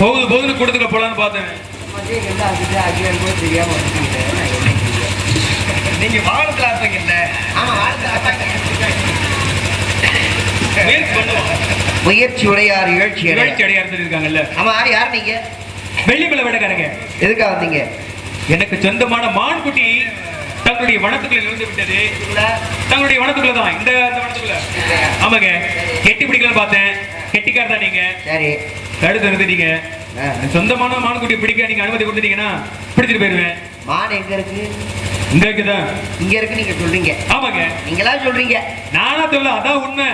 போகுது போகுதுன்னு கூட்டத்துக்குள்ள போலான்னு பார்த்தேன். நீங்க வானத்துல ஆடுறீங்க இல்ல ஆமா வாழ்க்கை முயற்சி பண்ணுவோம். முயற்சி உடையார் இகழ்ச்சி. நிகழ்ச்சி அடையார் சொல்லியிருக்காங்கல்ல. ஆமா யார் நீங்க? வெள்ளிமலை வேடக்காரங்க. எதுக்கா வந்தீங்க? எனக்கு சொந்தமான மான்குட்டி தங்களுடைய வனத்துக்குள்ள இருந்து விட்டது. தங்களுடைய வனத்துக்குள்ள தான் இந்த இந்த வனத்துக்குள்ள. ஆமாங்க. கெட்டி பிடிக்கலன்னு பார்த்தேன். கெட்டிக்கார தான் நீங்க? சரி. தடுத்து நிறுத்திட்டீங்க சொந்தமான மான்குட்டி பிடிக்க நீங்க அனுமதி கொடுத்துட்டீங்கன்னா பிடிச்சிட்டு போயிருவேன். மான் எங்க இருக்கு? இங்க இருக்குதான் இங்க இருக்கு நீங்க சொல்றீங்க. ஆமாங்க. நீங்களா சொல்றீங்க? நானா சொல்ல அதான் உண்மை.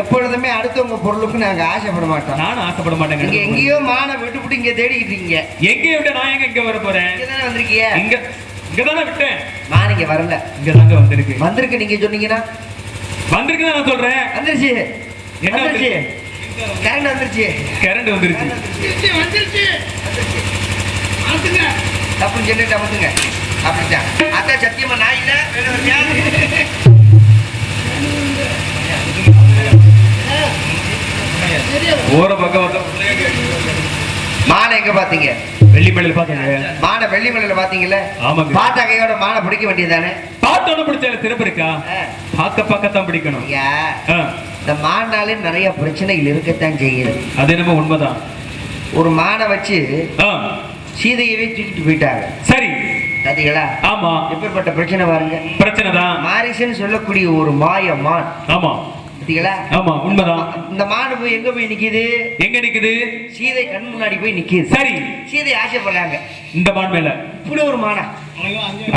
எப்பொழுதுமே அடுத்தவங்க பொருளுக்கு நாங்க ஆசைப்பட மாட்டோம். நானும் ஆசைப்பட மாட்டேங்க. நீங்க எங்கேயோ மானை விட்டுப்புட்டு இங்க தேடிக்கிட்டு இருக்கீங்க. எங்க விட்ட நான் எங்க இங்க வர போறேன்? இங்க தானே வந்திருக்கீங்க இங்க இங்க தானே விட்டேன். மான் இங்க வரல. இங்க தாங்க வந்திருக்கு. வந்திருக்கு நீங்க சொன்னீங்கன்னா? வந்திருக்கு நான் சொல்றேன். வந்துருச்சு. வந்துருச்சு. வந்துருச்சு? கரண்ட் வந்துருச்சு. கரண்ட் வந்துருச்சு. தப்புன்னு சொல்லிட்டு அதான் சத்தியமா நான் இல்ல வேற ஒரு யாரு? ஓர பக்கம் மானை எங்க பாத்தீங்க வெள்ளிமலையில் பாத்தீங்க மானை வெள்ளிமலையில பாத்தீங்கல்ல ஆமாங்க. பார்த்த கையோட மானை பிடிக்க வேண்டியதானே பார்த்தோன்னு பிடிச்ச சிறப்பு இருக்கா? பார்க்க பார்க்கத்தான் பிடிக்கணும். இந்த மானாலே நிறைய பிரச்சனைகள் இருக்கத்தான் செய்யுது. அது என்னமோ உண்மைதான். ஒரு மானை வச்சு சீதையவே தூக்கிட்டு போயிட்டாங்க. சரி. பாத்தீங்களா? ஆமா. எப்பேற்பட்ட பிரச்சனை பாருங்க. பிரச்சனை தான் மாரிசன் சொல்லக்கூடிய ஒரு மாய மான். ஆமா. பாத்தீங்களா ஆமா உண்மைதான். இந்த மானு போய் எங்க போய் நிக்குது? எங்க நிக்குது? சீதை கண் முன்னாடி போய் நிக்குது. சரி. சீதை ஆசைப்படுறாங்க. இந்த மான் மேல. இப்படி ஒரு மானை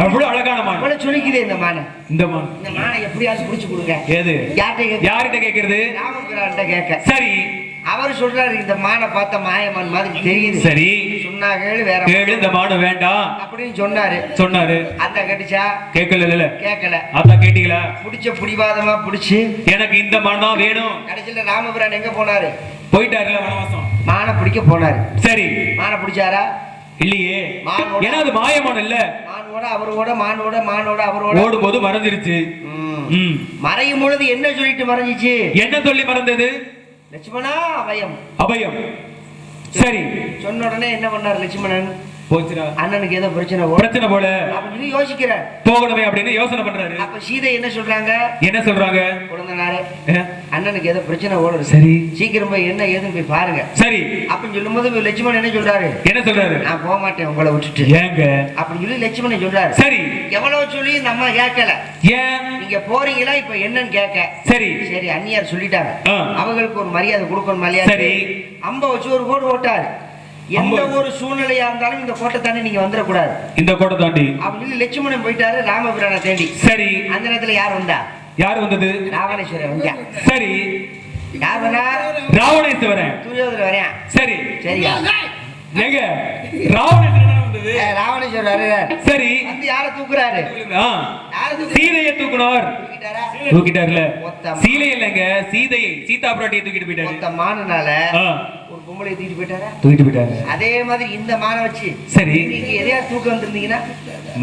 அவ்வளவு அழகான மான் இவ்வளவு சொல்லிக்குதே இந்த மானை இந்த மான் இந்த மானை எப்படியாவது புடிச்சு கொடுங்க. ஏது? யார்கிட்ட யார்கிட்ட கேக்குறது ராமபிரான்ட்ட கேட்க. சரி. அவர் சொல்றாரு இந்த மானை பார்த்த மாயமான் மாதிரி தெரியுது. சரி. சொன்னா கேளு வேற கேளு இந்த மாடு வேண்டாம். அப்படின்னு சொன்னாரு. சொன்னாரு. அந்த கட்டிச்சா? கேட்கல இல்ல கேட்கல. அதான் கேட்டீங்களா? புடிச்ச புடிவாதமா புடிச்சு. எனக்கு இந்த மான் தான் வேணும். கடைசியில ராமபிரான் எங்க போனாரு? போயிட்டாருல வனவாசம். மானை பிடிக்க போனாரு. சரி. மானை பிடிச்சாரா? இல்லையே. ஏன்னா அது மாயமான் இல்ல. மானோட அவரோட மானோட மானோட அவரோட. ஓடும் போது மறைஞ்சிருச்சு. மறையும் பொழுது என்ன சொல்லிட்டு மறைஞ்சிச்சு? என்ன சொல்லி மறந்தது? லட்சுமணா அபயம். அபயம். சரி. சொன்ன உடனே என்ன பண்ணார் லட்சுமணன்? போச்சுடா. அண்ணனுக்கு ஏதோ பிரச்சனை பிரச்சனை போல. அப்படின்னு சொல்லி யோசிக்கிறார் போகணுமே அப்படின்னு யோசனை பண்றாரு. அப்ப சீதை என்ன சொல்றாங்க? என்ன சொல்றாங்க? குழந்தைனாரே அண்ணனுக்கு ஏதோ பிரச்சனை ஓடுது சரி. சீக்கிரம் போய் என்ன ஏதுன்னு போய் பாருங்க. சரி. அப்படின்னு சொல்லும்போது லட்சுமணன் என்ன சொல்றாரு? என்ன சொல்றாரு? நான் போக மாட்டேன் உங்களை விட்டுட்டு. ஏங்க? அப்படின்னு சொல்லி லட்சுமணன் சொல்றாரு. சரி. எவ்வளவு சொல்லி நம்ம கேட்கல. ஏன்? நீங்க போறீங்களா இப்ப என்னன்னு கேட்க. சரி. சரி அந்நியார் சொல்லிட்டாங்க. அவங்களுக்கு ஒரு மரியாதை கொடுக்கணும் மரியாதை சரி. அம்ப வச்சு ஒரு கோடு ஓட்டாரு எந்த ஒரு சூழ்நிலையா இருந்தாலும் இந்த கோட்டை தாண்டி நீங்க வந்துடக்கூடாது. இந்த கோட்டை தாண்டி. அப்படின்னு லட்சுமணன் போயிட்டாரு ராமபிரானை தேடி. சரி. அந்த நேரத்துல யார் வந்தா? யார் வந்தது? ராவணேஸ்வரன் வந்தா. சரி. யார் வந்தா? ராவணேஸ்வரன். துரியோதரன் வரையா? சரி. சரியா. ஏங்க ராவணேஸ்வரன் ஏ, ராவணேஸ்வரர் வர்றாரு. சரி. வந்து யாரை தூக்குறாரு? சீதையை தூக்கிட்டாரா? தூக்கிட்டார்ல. சீலை இல்லைங்க சீதையை சீதா பிராட்டியை தூக்கிட்டு போயிட்டாரு. மொத்த மானுனால ஒரு பொம்பளை தூக்கிட்டு போயிட்டாரா? தூக்கிட்டு போயிட்டாரு. அதே மாதிரி இந்த மானை வச்சு சரி. நீங்க எதையா தூக்க வந்திருந்தீங்கன்னா?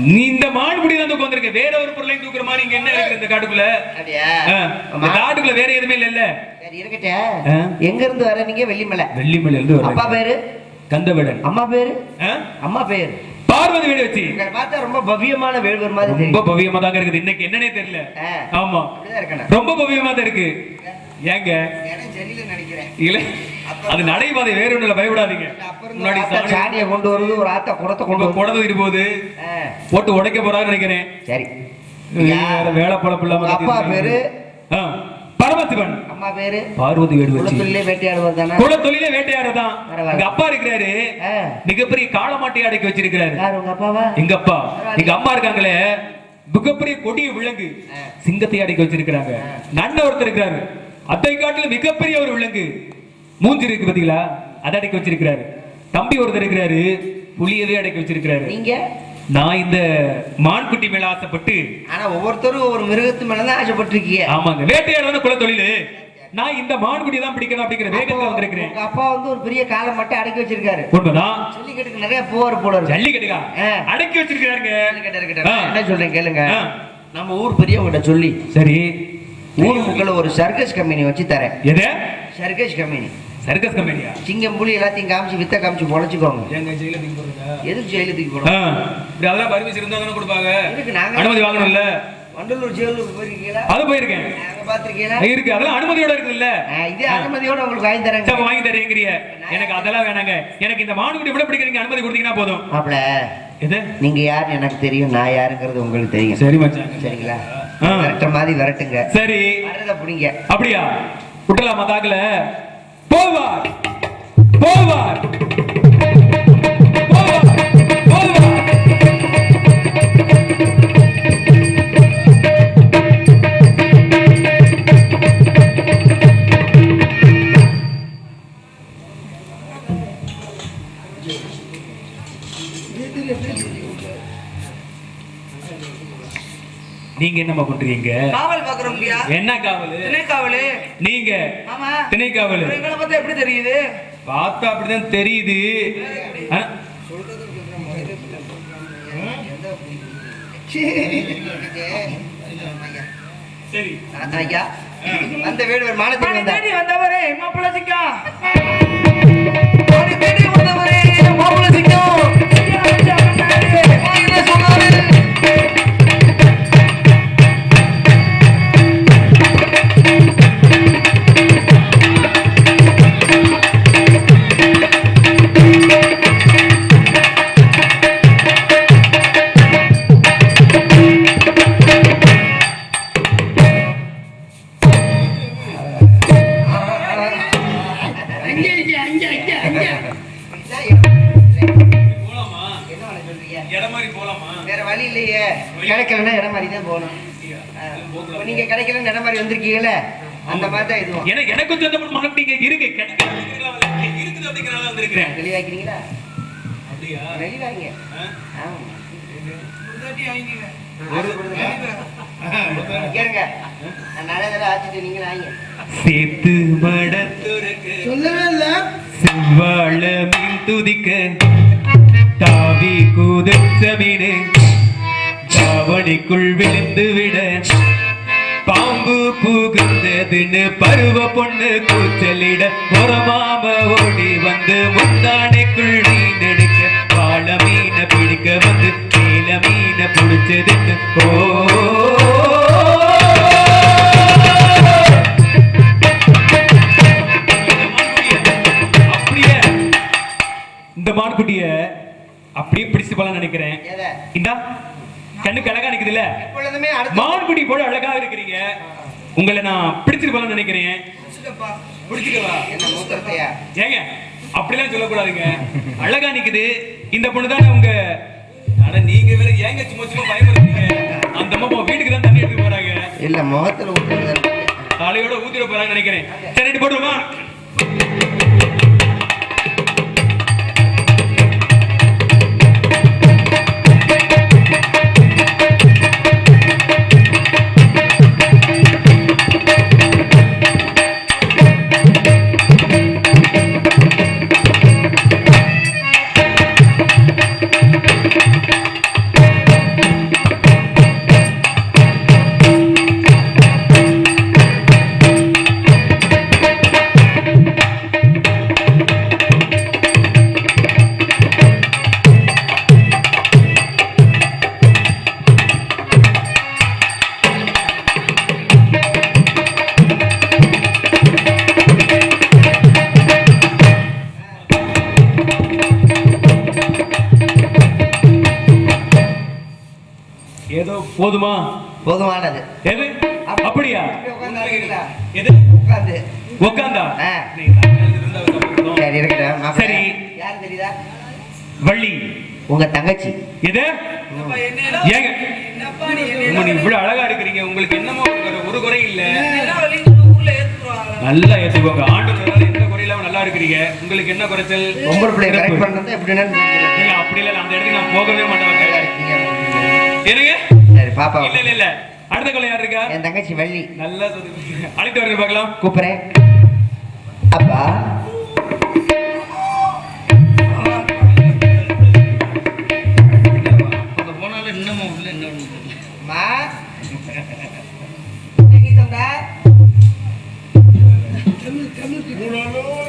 நீ இந்த மாடுபடி தான் தூக்க வந்திருக்க. வேற ஒரு பொருளையும் தூக்குற மாதிரி இங்க என்ன இருக்கு இந்த காட்டுக்குள்ள? காட்டுக்குள்ள வேற எதுவுமே இல்ல சரி இருக்கட்டே. எங்க இருந்து வர நீங்க? வெள்ளிமலை. வெள்ளிமலை இருந்து அப்பா பேரு? கந்தவேடன் அம்மா பேரு? அம்மா பேரு? பார்வதி வீடு வச்சு பார்த்தா ரொம்ப பவ்யமான வேள்வர் மாதிரி ரொம்ப பவ்யமா தாங்க இருக்குது. இன்னைக்கு என்னன்னே தெரியல. ஆமா. ரொம்ப பவ்யமா தான் இருக்கு. ஏங்க? இல்ல. அது நடைபாதை வேற ஒண்ணுல பயப்படாதீங்க. முன்னாடி சாணியை கொண்டு வருது ஒரு ஆத்தா குடத்தை கொண்டு வருது. குடந்து இரு போகுது. ஆ, போட்டு உடைக்க போறான்னு நினைக்கிறேன். சரி. வேலை பழப்பு இல்லாம அப்பா பேரு? பரமசிவன். அம்மா பேரு? பார்வதி வீடு வச்சு. குளத்துள்ளே வேட்டையாடுவது தானே? குல தொழிலே வேட்டையாடுதான். எங்க அப்பா இருக்கிறாரு. மிகப்பெரிய காளமாட்டி அடக்கி வச்சிருக்கிறாரு. உங்க அப்பாவா? எங்க அப்பா. எங்க அம்மா இருக்காங்களே. மிகப்பெரிய கொடிய விலங்கு. சிங்கத்தை அடக்கி வச்சிருக்கிறாங்க. நன்ன ஒருத்தர் இருக்கிறாரு. அதை காட்டுல மிகப்பெரிய ஒரு விலங்கு. மூஞ்சி இருக்கு பாத்தீங்களா? அதை அடக்கி வச்சிருக்கிறாரு. தம்பி ஒருத்தர் இருக்கிறாரு. புலியவே அடக்கி வச்சிருக்கிறாரு. நீங்க? நான் இந்த மான்குட்டி மேல ஆசைப்பட்டு ஆனா ஒவ்வொருத்தரும் ஒவ்வொரு மிருகத்து மேலதான் ஆசைப்பட்டிருக்கீங்க. ஆமாங்க. வேட்டையாடுதான குல தொழிலு நான் இந்த மான்குட்டி தான் பிடிக்கணும் அப்படிங்கிற வேகத்துல வந்திருக்கிறேன். உங்க அப்பா வந்து ஒரு பெரிய காலம் மட்டும் அடக்கி வச்சிருக்காரு. உண்மைதான் ஜல்லிக்கட்டுக்கு நிறைய போவார் போல ஜல்லிக்கட்டுக்கா. அடக்கி. நான் என்ன சொல்றேன் கேளுங்க. நம்ம ஊர் பெரியவங்கிட்ட சொல்லி சரி. ஊர் மக்கள் ஒரு சர்க்கஸ் கம்பெனி வச்சு தரேன். எது? Circus company. சர்க்கஸ் கம்பெனியா சிங்கம் புலி எல்லாத்தையும் காமிச்சு வித்த காமிச்சு பொழைச்சுக்கோங்க. எங்க ஜெயில தூக்கி போடுங்க எதுக்கு போறோம் இப்படி அதெல்லாம் பர்மிஷன் இருந்தா தானே கொடுப்பாங்க? இதுக்கு நாங்க அனுமதி வாங்கணும்ல? வண்டலூர் ஜெயிலுக்கு போயிருக்கீங்களா? அது போயிருக்கேன். பாத்திருக்கீங்களா இருக்கு. அதெல்லாம் அனுமதியோட இருக்குல்ல இதே அனுமதியோட உங்களுக்கு வாங்கி தரேங்க. வாங்கி தரேங்கிறிய எனக்கு அதெல்லாம் வேணாங்க. எனக்கு இந்த மானுக்குட்டி விட பிடிக்கிறீங்க அனுமதி கொடுத்தீங்கன்னா போதும். மாப்பிள எது? நீங்க யாருன்னு எனக்கு தெரியும். நான் யாருங்கிறது உங்களுக்கு தெரியும். சரி மச்சான். சரிங்களா. விரட்ட மாதிரி விரட்டுங்க. சரி. வரத புடிங்க. அப்படியா? விட்டலாமா தாக்கல? போவார் போவார் என்னம்மா பண்றீங்க காவல் பாக்குறோம் என்ன காவல்? திணை காவலு. நீங்க. ஆமா. திணை காவல். அப்புறம் எங்களை பார்த்தா எப்படி தெரியுது? பார்த்தா அப்படிதான் தெரியுது. சரி. அந்த வீடு ஒரு மானத்துக்கு மணி வந்தா. தேடி வந்தவரே மாப்பிள்ள வேற வழி இல்லையே. கிடைக்கலன்னா இடம் மாதிரி தான் போகணும் நீங்க கிடைக்கலன்னு இடம் மாதிரி வந்திருக்கீங்கல்ல? அந்த மாதிரி தான் இதுவும். எனக்கு எனக்கு சொந்தப்பட்ட மனப்பீங்க இருக்கு கிடைக்கல அப்படிங்கிறதுனால வரல. இருக்குது அப்படிங்கிறனால வந்திருக்கிறேன். தெளிவாக்கிறீங்களா? அப்படியா? தெளிவாங்க. சேத்து மடத்துருக்கு. சொல்லவே இல்ல. செவ்வாழ மீன் துதிக்க. தாவி குதிச்ச மீனு தாவணிக்குள் விழுந்து விட பாம்பு புகுந்ததுன்னு பருவ பொண்ணு கூச்சலிட புறமாம ஓடி வந்து முந்தானைக்குள் மீன் எடுக்க வாழ மீன பிடிக்க வந்து மேல மீன பிடிச்சதுன்னு ஓ. இந்த மான்குட்டிய அப்படியே பிடிச்சு போலாம் நினைக்கிறேன். இந்தா கண்ணுக்கு அழகா எப்பொழுதுமே அடுத்த மான்குட்டி போல அழகா இருக்கிறீங்க. உங்களை நான் பிடிச்சிட்டு போலாம் நினைக்கிறேன். ஏங்க அப்படிலாம் சொல்லக்கூடாதுங்க. அழகா நிக்குது. இந்த பொண்ணு தானே உங்க ஆனா நீங்க வேற ஏங்க சும்மா சும்மா பயமுறுத்தீங்க அந்த அம்மா வீட்டுக்கு தான் தண்ணி எடுத்து போறாங்க. இல்ல முகத்துல காலையோட ஊத்திட போறாங்கன்னு நினைக்கிறேன். சரி போட்டுருமா? போதுமா? போதுமானது. எது? அப்படியா? உட்காந்து எது? உட்காந்து அதுக்கப்புறம் சரி இருக்கட்டும். சரி. யாரு தெரியுதா? வள்ளி. உங்க தங்கச்சி. எது? ஏங்க. என்னப்பா நீ இவ்வளவு அழகா இருக்கிறீங்க. உங்களுக்கு என்னமோ ஒரு குறை- இல்ல. நல்லா ஏத்துக்கோங்க. ஆண்டு எந்த குறையில்லாம நல்லா இருக்கிறீங்க. உங்களுக்கு என்ன குறைச்சல்? பிள்ளைய சிறப்பு. கரெக்ட் பண்றது எப்படின்னு அப்படி இல்ல. அந்த இடத்துக்கு நான் போகவே மாட்டேன் என்னங்க? பாப்பா. இல்ல இல்ல இல்ல. அடுத்த கொலை யார் இருக்கா? என் தங்கச்சி வள்ளி. நல்லா அழைத்து வரங்க பார்க்கலாம். கூப்பிடுறேன். அப்பா. போனாலும்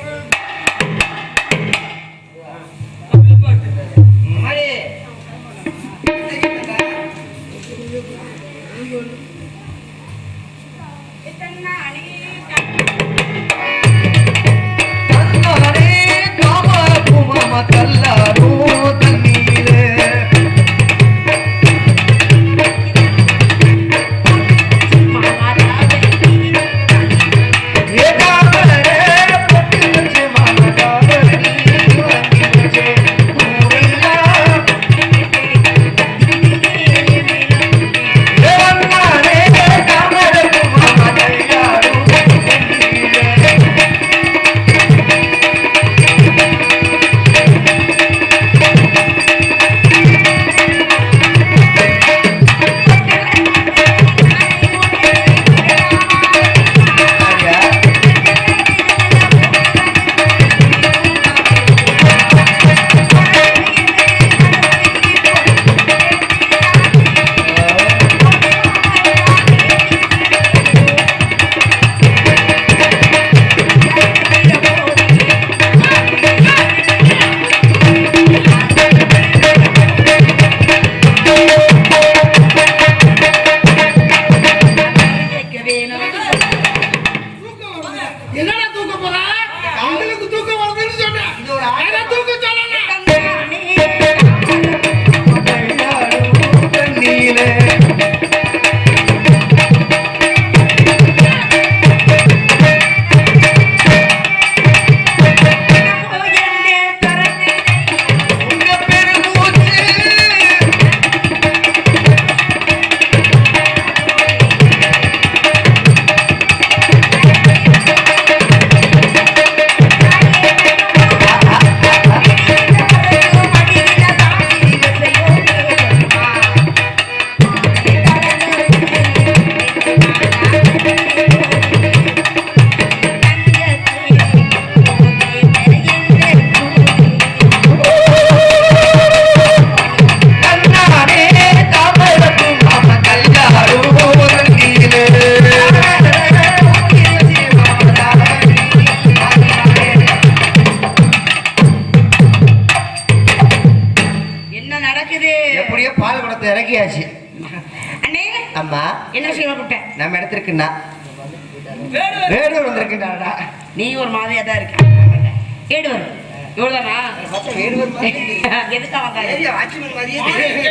இடத்திற்குண்ணா வேடூர் வந்திருக்குண்டாடா நீ ஒரு மாதிரியா தான் இருக்க. வேடூர் எதுக்காக வந்தாரு? ஏரியா வாட்ச்மேன் மாதிரியே தெரியுது.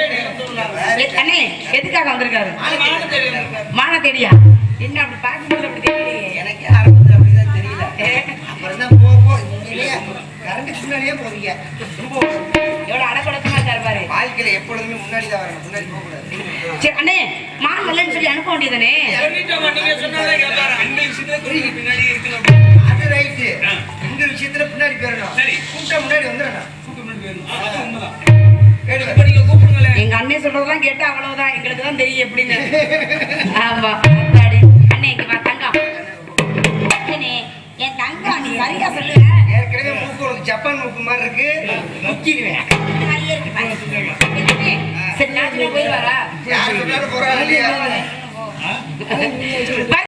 எ- அண்ணே எதுக்காக வந்திருக்காரு? மான தேடியா? என்ன அப்படி பார்க்கும்போது அப்படி தெரியலையே. எனக்கே ஆரம்பத்துல அப்படிதான் தெரியல. அப்புறம் தான் போ போ. இங்கேயே கரண்ட்டுக்கு முன்னாடியே இருக்காரு பாரு. வாழ்க்கையில எப்பொழுதுமே முன்னாடி தான் வரணும் முன்னாடி போக கூடாது சரி அண்ணே மான் சொல்லி அனுப்ப வேண்டியதானே பின்னாடி இருக்கணும். அது ரைட்டு இந்த விஷயத்துல பின்னாடி போயிடணும். சரி. கூப்பிட்டா முன்னாடி வந்துடணும். கூட்டு முன்னாடி போயிடணும். அது உண்மைதான். எங்க அண்ணே சொல்றதெல்லாம் கேட்டா அவ்வளவுதான். எங்களுக்கு தான் தெரியும் எப்படின்னு. ஆமா. அண்ணே இங்க தங்கம். அண்ணே, என் தங்கம் நீ சரியா சொல்லு ஏற்கனவே மூக்கு ஜப்பான் மூக்கு மாதிரி இருக்கு. முக்கிடுவேன். மாதிரியே இருக்கு. பாரு.